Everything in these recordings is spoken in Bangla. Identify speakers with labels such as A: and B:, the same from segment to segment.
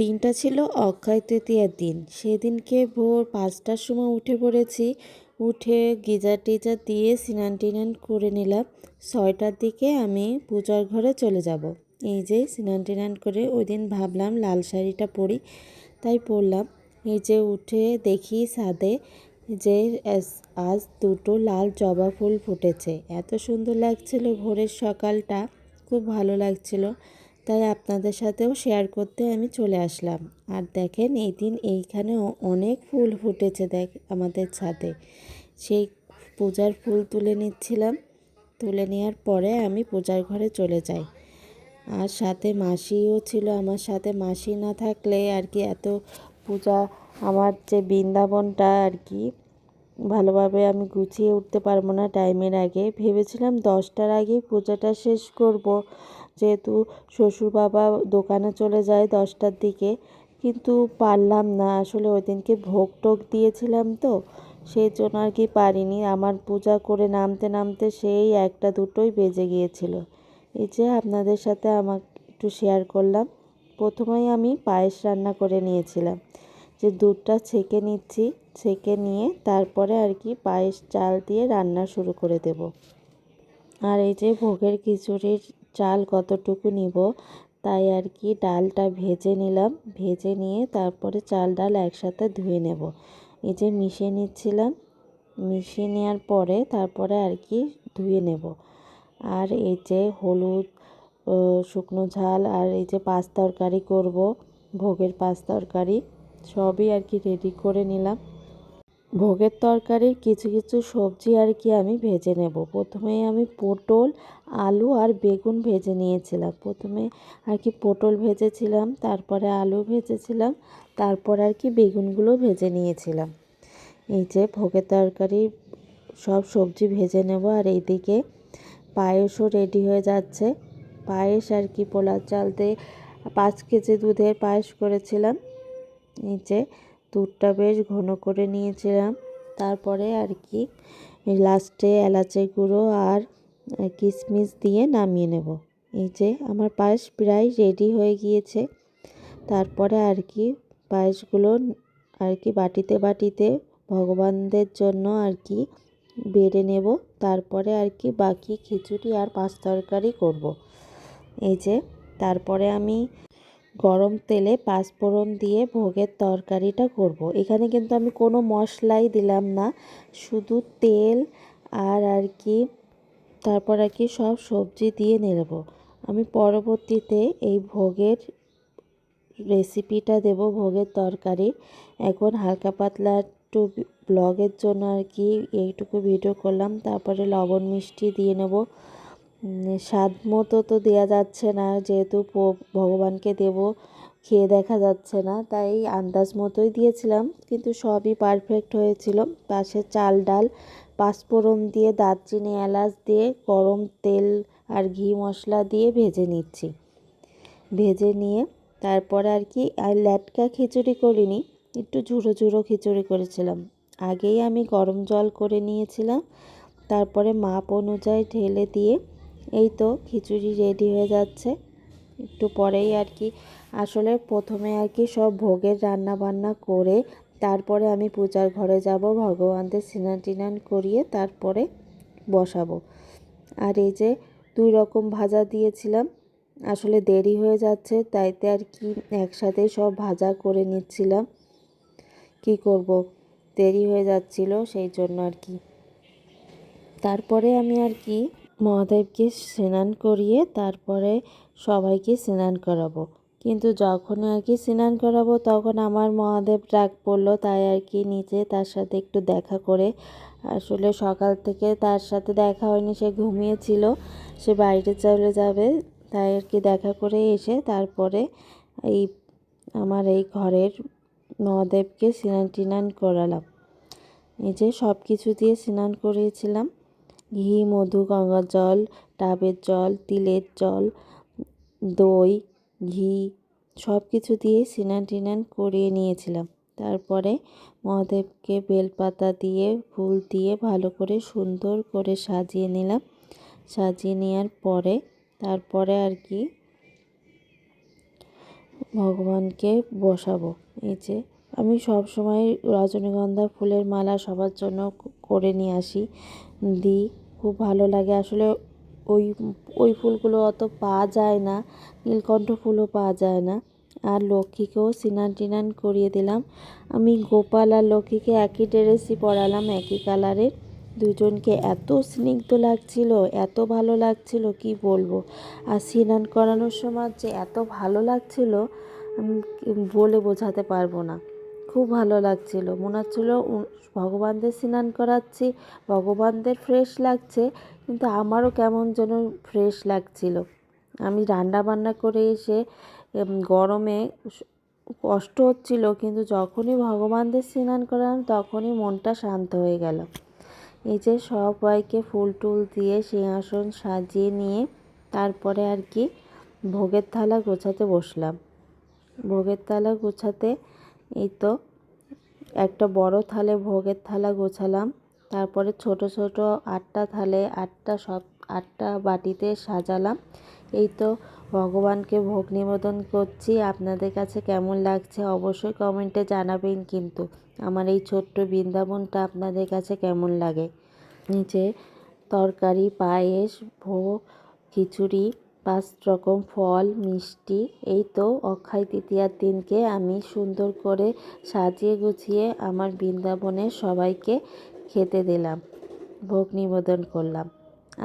A: দিনটা ছিল অক্ষয় তৃতীয়ার দিন। সেদিনকে ভোর পাঁচটার সময় উঠে পড়েছি। উঠে গিজার টিজার দিয়ে স্নান টিনান করে নিলাম। ছয়টার দিকে আমি পূজার ঘরে চলে যাব। এই যে স্নান টিনান করে ওই দিন ভাবলাম লাল শাড়িটা পরি, তাই পরলাম। এই যে উঠে দেখি সাদে যে আজ দুটো লাল জবা ফুল ফুটেছে। এত সুন্দর লাগছিল ভোরের সকালটা। খুব ভালো লাগছিল। তাই আপনাদের সাথেও শেয়ার করতে আমি চলে আসলাম। আর দেখেন, এই দিন এইখানেও অনেক ফুল ফুটেছে দেখ আমাদের ছাদে। সেই পূজার ফুল তুলে নিচ্ছিলাম। তুলে নেওয়ার পরে আমি পূজার ঘরে চলে যাই। আর সাথে মাসিও ছিল আমার সাথে। মাসি না থাকলে আর কি এত পূজা, আমার যে বৃন্দাবনটা আর কি, ভালোভাবে আমি গুছিয়ে উঠতে পারব না টাইমের আগে। ভেবেছিলাম দশটার আগেই পূজাটা শেষ করব। যেহেতু শ্বশুর বাবা দোকানে চলে যায় দশটার দিকে, কিন্তু পারলাম না। আসলে ওই দিনকে ভোগ টোগ দিয়েছিলাম তো সেই জন্য আর কি পারিনি। আমার পূজা করে নামতে নামতে সেই একটা দুটোই বেজে গিয়েছিল। এই যে আপনাদের সাথে আমাকে একটু শেয়ার করলাম। প্রথমেই আমি পায়েস রান্না করে নিয়েছিলাম। যে দুধটা ছেঁকে নিচ্ছি, ছেঁকে নিয়ে তারপরে আর কি পায়েস চাল দিয়ে রান্না শুরু করে দেব। আর এই যে ভোগের খিচুড়ির চাল কতটুকু নিব, তাই আর কি ডালটা ভেজে নিলাম। ভেজে নিয়ে তারপরে চাল ডাল একসাথে ধুয়ে নেব। এই যে মিশিয়ে নিচ্ছিলাম, মিশিয়ে নেওয়ার পরে তারপরে আর কি ধুয়ে নেব। আর এই যে হলুদ শুকনো ঝাল আর এই যে পাঁচ তরকারি করব, ভোগের পাঁচ তরকারি, সবই আর কি রেডি করে নিলাম। ভোগের তরকারির কিছু কিছু সবজি আর কি আমি ভেজে নেব। প্রথমে আমি পটল, আলু আর বেগুন ভেজে নিয়েছিলাম। প্রথমে আর কি পটল ভেজেছিলাম, তারপরে আলু ভেজেছিলাম, তারপর আর কি বেগুনগুলো ভেজে নিয়েছিলাম। এই যে ভোগের তরকারি, সব সবজি ভেজে নেব আর এইদিকে পায়েসও রেডি হয়ে যাচ্ছে। পায়েস আর কি পোলার চাল দিয়ে পাঁচ কেজি দুধের পায়েস করেছিলাম। এই যে দুধটা বেশ ঘন করে নিয়েছিলাম। তারপরে আর কি, লাস্টে এলাচের গুঁড়ো আর কিশমিশ দিয়ে নামিয়ে নেব। এই যে আমার পায়েস প্রায় রেডি হয়ে গিয়েছে। তারপরে আর কি, পায়েসগুলো আর কি বাটিতে বাটিতে ভগবানদের জন্য আর কি বেড়ে নেব। তারপরে আর কি বাকি খিচুড়ি আর পাঁচ তরকারি করব। এই যে, তারপরে আমি গরম তেলে পাঁচফোড়ন দিয়ে ভোগের তরকারিটা করব। এখানে কিন্তু আমি কোনো মশলাই দিলাম না, শুধু তেল আর আর কি, তারপর আর কি সব সবজি দিয়ে নেব আমি পরবর্তীতে এই ভোগের রেসিপিটা দেব, ভোগের তরকারি। এখন হালকা পাতলা একটু ব্লগের জন্য আর কি এইটুকু ভিডিও করলাম, তারপরে লবণ মিষ্টি দিয়ে নেব। স্বাদ মতো তো দেওয়া যাচ্ছে না। যেহেতু ভগবানকে দেব, খেয়ে দেখা যাচ্ছে না, তাই আন্দাজ মতোই দিয়েছিলাম। কিন্তু সবই পারফেক্ট হয়েছিল। পাশে চাল, ডাল, পাঁচফোড়ন দিয়ে দারচিনি, এলাচ দিয়ে গরম তেল আর ঘি মশলা দিয়ে ভেজে নিচ্ছি। ভেজে নিয়ে তারপরে আর কি, আর ল্যাটকা খিচুড়ি করিনি, একটু ঝুড়ো ঝুড়ো খিচুড়ি করেছিলাম। আগেই আমি গরম জল করে নিয়েছিলাম। তারপরে মাপ অনুযায়ী ঢেলে দিয়ে এই তো খিচুড়ি রেডি হয়ে যাচ্ছে। একটু পরেই আর কি, আসলে প্রথমে আর কি সব ভোগের রান্না বান্না করে তারপরে আমি পূজার ঘরে যাব, ভগবানদের স্নান টিনান করিয়ে তারপরে বসাবো। আর এই যে দুই রকম ভাজা দিয়েছিলাম, আসলে দেরি হয়ে যাচ্ছে, তাইতে আর কি একসাথে সব ভাজা করে নিচ্ছিলাম। কি করব, দেরি হয়ে যাচ্ছিল সেই জন্য আর কি। তারপরে আমি আর কি মহাদেবকে স্নান করিয়ে তারপরে সবাইকে স্নান করাবো। কিন্তু যখন আর কি স্নান করাবো, তখন আমার মহাদেব রাগ পড়ল তাই আর কি নিচে তার সাথে একটু দেখা করে আসলে সকাল থেকে তার সাথে দেখা হয়নি, সে ঘুমিয়েছিল, সে বাইরে চলে যাবে, তাই আর কি দেখা করে এসে তারপরে এই আমার এই ঘরের মহাদেবকে স্নান টিনান করালাম। এই যে সব কিছু দিয়ে স্নান করিয়েছিলাম। ঘি, মধু, গঙ্গার জল, ডাবের জল, তিলের জল, দই, ঘি সব কিছু দিয়ে স্নান টিনান করিয়ে নিয়েছিলাম। তারপরে মহাদেবকে বেলপাতা দিয়ে, ফুল দিয়ে ভালো করে সুন্দর করে সাজিয়ে নিলাম। সাজিয়ে নেওয়ার পরে তারপরে আর কি ভগবানকে বসাবো। এই যে আমি সব সময় রজনীগন্ধা ফুলের মালা সবার জন্য করে নিয়ে আসি। দিই খুব ভালো লাগে। আসলে ওই ওই ফুলগুলো অত পাওয়া যায় না। নীলকণ্ঠ ফুলও পাওয়া যায় না। আর লক্ষ্মীকেও স্নান টিনান করিয়ে দিলাম। আমি গোপাল আর লক্ষ্মীকে একই ড্রেসই পরালাম একই কালারের দুজনকে এত স্নিগ্ধ লাগছিল, এত ভালো লাগছিল, কি বলব? আর স্নান করানোর সময় যে এত ভালো লাগছিল বলে বোঝাতে পারব না। খুব ভালো লাগছিল। মনে হচ্ছিল ভগবানদের স্নান করাচ্ছি, ভগবানদের ফ্রেশ লাগছে, কিন্তু আমারও কেমন যেন ফ্রেশ লাগছিল। আমি রান্না বান্না করে এসে গরমে কষ্ট হচ্ছিল, কিন্তু যখনই ভগবানদের স্নান করালাম, তখনই মনটা শান্ত হয়ে গেল। এই যে সবাইকে ফুল টুল দিয়ে সিংহাসন সাজিয়ে নিয়ে, তারপরে আর কি ভোগের থালা গোছাতে বসলাম। ভোগের থালা গোছাতে এই তো, একটা বড় থালে ভোগের থালা গোছালাম, তারপরে ছোট ছোট আটটা থালে, আটটা সব, আটটা বাটিতে সাজালাম। এই তো, ভগবানকে ভোগ নিবেদন করছি। আপনাদের কাছে কেমন লাগছে অবশ্যই কমেন্টে জানাবেন, কিন্তু আমার এই ছোট্ট বৃন্দাবনটা আপনাদের কাছে কেমন লাগে? নিচে তরকারি, পায়েস, ভোগ, খিচুড়ি পাঁচ রকম ফল, মিষ্টি, এই তো অক্ষয় তৃতীয়ার দিনকে আমি সুন্দর করে সাজিয়ে গুছিয়ে আমার বৃন্দাবনে সবাইকে খেতে দিলাম, ভোগ নিবেদন করলাম।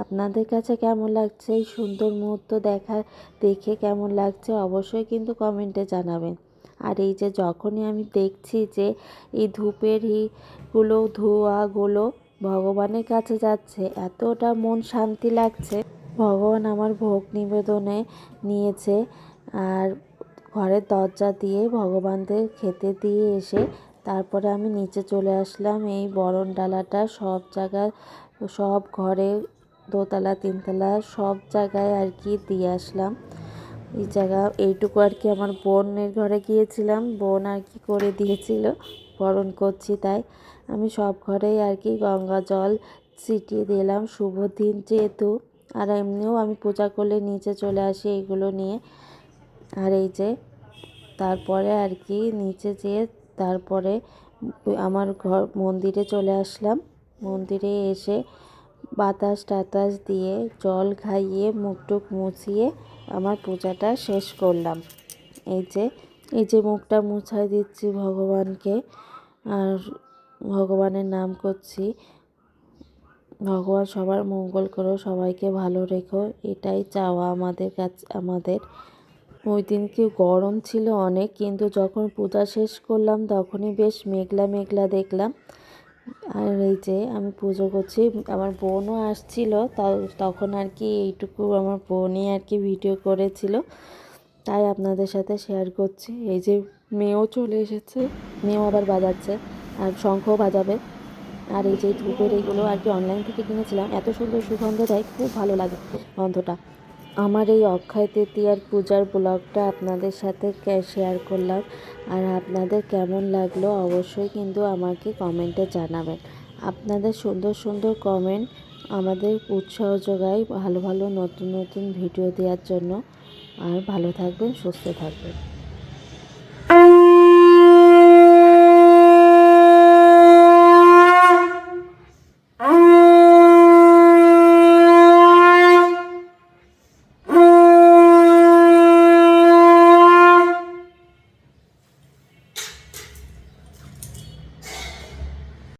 A: আপনাদের কাছে কেমন লাগছে এই সুন্দর মুহূর্ত দেখা, দেখে কেমন লাগছে অবশ্যই কিন্তু কমেন্টে জানাবেন। আর এই যে যখনই আমি দেখছি যে এই ধূপেরগুলো ধোঁয়াগুলো ভগবানের কাছে যাচ্ছে, এতটা মন শান্তি লাগছে। ভগবান আমার ভোগ নিবেদনে নিয়েছে আর ঘরের দরজা দিয়ে ভগবানদের খেতে দিয়ে এসে তারপরে আমি নিচে চলে আসলাম। এই বরণ ডালাটা সব জায়গায়, সব ঘরে দোতলা, তিনতলা সব জায়গায় আর কি দিয়ে আসলাম। এই জায়গা, এইটুকু আর কি আমার বোনের ঘরে গিয়েছিলাম। বোন আর কি করে দিয়েছিল, বরণ করছি তাই। আমি সব ঘরেই আর কি গঙ্গা জল ছিটিয়ে দিলাম। শুভ দিন যেহেতু। আর এমনিও আমি পূজা করলে নিচে চলে আসি এইগুলো নিয়ে। আর এই যে তারপরে আর কি নিচে যেয়ে তারপরে আমার ঘর মন্দিরে চলে আসলাম। মন্দিরে এসে বাতাস টাতাস দিয়ে জল খাইয়ে মুখ টুক মুছিয়ে আমার পূজাটা শেষ করলাম। এই যে এই যে মুখটা মুছাই দিচ্ছি ভগবানকে। আর ভগবানের নাম করছি ভগবান সবার মঙ্গল করো, সবাইকে ভালো রেখো। এটাই চাওয়া আমাদের কাছে, আমাদের। ওই দিনকে গরম ছিল অনেক, কিন্তু যখন পূজা শেষ করলাম, তখনই বেশ মেঘলা মেঘলা দেখলাম। আর এই যে আমি পুজো করছি, আমার বোনও আসছিল তখন আর কি এইটুকু আমার বোনই আর কি ভিডিও করেছিল। তাই আপনাদের সাথে শেয়ার করছি। এই যে মেয়েও চলে এসেছে, মেয়েও আবার বাজাচ্ছে, আর শঙ্খও বাজাবে। আর এই যে ধূপের এইগুলো আর কি অনলাইন থেকে কিনেছিলাম, এত সুন্দর সুগন্ধ দেয়, খুব ভালো লাগে গন্ধটা। আমার এই অক্ষয় তৃতীয়ার পূজার ব্লগটা আপনাদের সাথে শেয়ার করলাম। আর আপনাদের কেমন লাগল অবশ্যই কিন্তু আমাকে কমেন্টে জানাবেন। আপনাদের সুন্দর সুন্দর কমেন্ট আমাদের উৎসাহ যোগায় ভালো ভালো নতুন নতুন ভিডিও দেওয়ার জন্য। আর ভালো থাকবেন, সুস্থ থাকবেন।